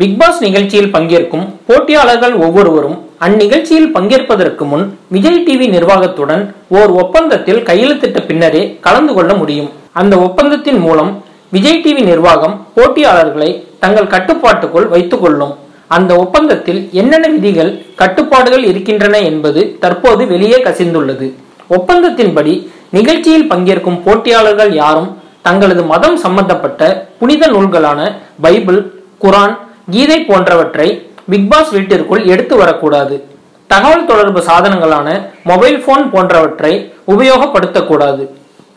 Big pass நிகழ்ச்சியில் பங்கேற்கும் போட்டியாளர்கள் ஒவ்வொருவரும் அந்நிகழ்ச்சியில் பங்கேற்பதற்கு முன் விஜய் டிவி நிர்வாகத்துடன் ஓர் ஒப்பந்தத்தில் கையெழுத்திட்ட பின்னரே கலந்து கொள்ள முடியும். அந்த ஒப்பந்தத்தின் மூலம் விஜய் டிவி நிர்வாகம் போட்டியாளர்களை தங்கள் கட்டுப்பாட்டுக்குள் வைத்துக் கொள்ளும் அந்த ஒப்பந்தத்தில் என்னென்ன விதிகள் கட்டுப்பாடுகள் இருக்கின்றன என்பது தற்போது வெளியே கசிந்துள்ளது. ஒப்பந்தத்தின்படி நிகழ்ச்சியில் பங்கேற்கும் போட்டியாளர்கள் யாரும் தங்களது மதம் சம்பந்தப்பட்ட புனித நூல்களான பைபிள் குரான் கீதை போன்றவற்றை பிக்பாஸ் வீட்டிற்குள் எடுத்து வரக்கூடாது. தகவல் தொடர்பு சாதனங்களான மொபைல் போன் போன்றவற்றை உபயோகப்படுத்தக்கூடாது.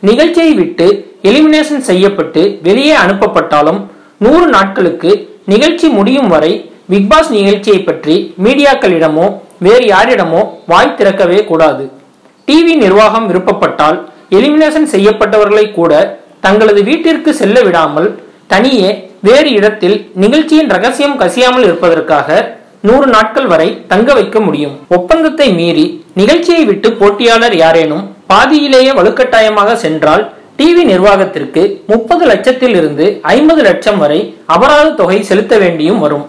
நிகழ்ச்சியை விட்டு எலிமினேஷன் செய்யப்பட்டு வெளியே அனுப்பப்பட்டாலும் நூறு நாட்களுக்கு நிகழ்ச்சி முடியும் வரை பிக்பாஸ் நிகழ்ச்சியை பற்றி மீடியாக்களிடமோ வேறு யாரிடமோ வாய் திறக்கவே கூடாது. டிவி நிர்வாகம் விருப்பப்பட்டால் எலிமினேஷன் செய்யப்பட்டவர்களை கூட தங்களது வீட்டிற்கு செல்ல விடாமல் தனியே வேறு இடத்தில் நிகழ்ச்சியின் ரகசியம் கசியாமல் இருப்பதற்காக நூறு நாட்கள் வரை தங்க வைக்க முடியும். ஒப்பந்தத்தை மீறி நிகழ்ச்சியை விட்டு போட்டியாளர் யாரேனும் பாதியிலேயே வலுக்கட்டாயமாக சென்றால் டிவி நிர்வாகத்திற்கு முப்பது லட்சத்தில் இருந்து ஐம்பது லட்சம் வரை அபராத தொகை செலுத்த வேண்டியும் வரும்.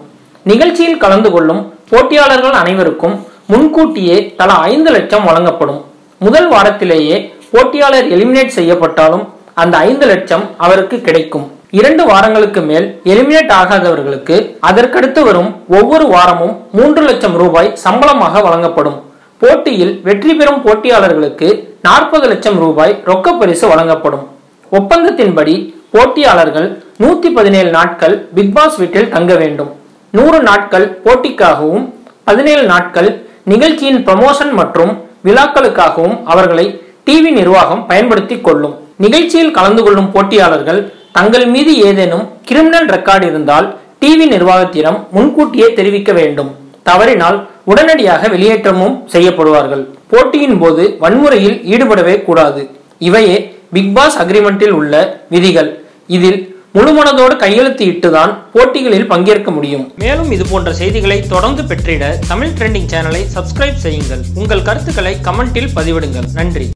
நிகழ்ச்சியில் கலந்து கொள்ளும் போட்டியாளர்கள் அனைவருக்கும் முன்கூட்டியே தலா ஐந்து லட்சம் வழங்கப்படும். முதல் வாரத்திலேயே போட்டியாளர் எலிமினேட் செய்யப்பட்டாலும் அந்த ஐந்து லட்சம் அவருக்கு கிடைக்கும். இரண்டு வாரங்களுக்கு மேல் எலிமினேட் ஆகாதவர்களுக்கு அதற்கடுத்து வரும் ஒவ்வொரு வாரமும் மூன்று லட்சம் ரூபாய் சம்பளமாக வழங்கப்படும். போட்டியில் வெற்றி பெறும் போட்டியாளர்களுக்கு நாற்பது லட்சம் ரூபாய் ரொக்க பரிசு வழங்கப்படும். ஒப்பந்தத்தின்படி போட்டியாளர்கள் நூத்தி பதினேழு நாட்கள் பிக்பாஸ் வீட்டில் தங்க வேண்டும். நூறு நாட்கள் போட்டிக்காகவும் பதினேழு நாட்கள் நிகழ்ச்சியின் ப்ரமோஷன் மற்றும் விழாக்களுக்காகவும் அவர்களை டிவி நிர்வாகம் பயன்படுத்திக் கொள்ளும். நிகழ்ச்சியில் கலந்து கொள்ளும் போட்டியாளர்கள் தங்கள் மீது ஏதேனும் கிரிமினல் ரெக்கார்டு இருந்தால் டிவி நிர்வாகத்திடம் முன்கூட்டியே தெரிவிக்க வேண்டும். தவறினால் உடனடியாக வெளியேற்றமும் செய்யப்படுவார்கள். போட்டியின் போது வன்முறையில் ஈடுபடவே கூடாது. இவையே பிக்பாஸ் அக்ரிமெண்டில் உள்ள விதிகள். இதில் முழுமனதோடு கையெழுத்து இட்டுதான் போட்டிகளில் பங்கேற்க முடியும். மேலும் இது போன்ற செய்திகளை தொடர்ந்து பெற்றிட தமிழ் ட்ரெண்டிங் சேனலை சப்ஸ்கிரைப் செய்யுங்கள். உங்கள் கருத்துக்களை கமெண்டில் பதிவிடுங்கள். நன்றி.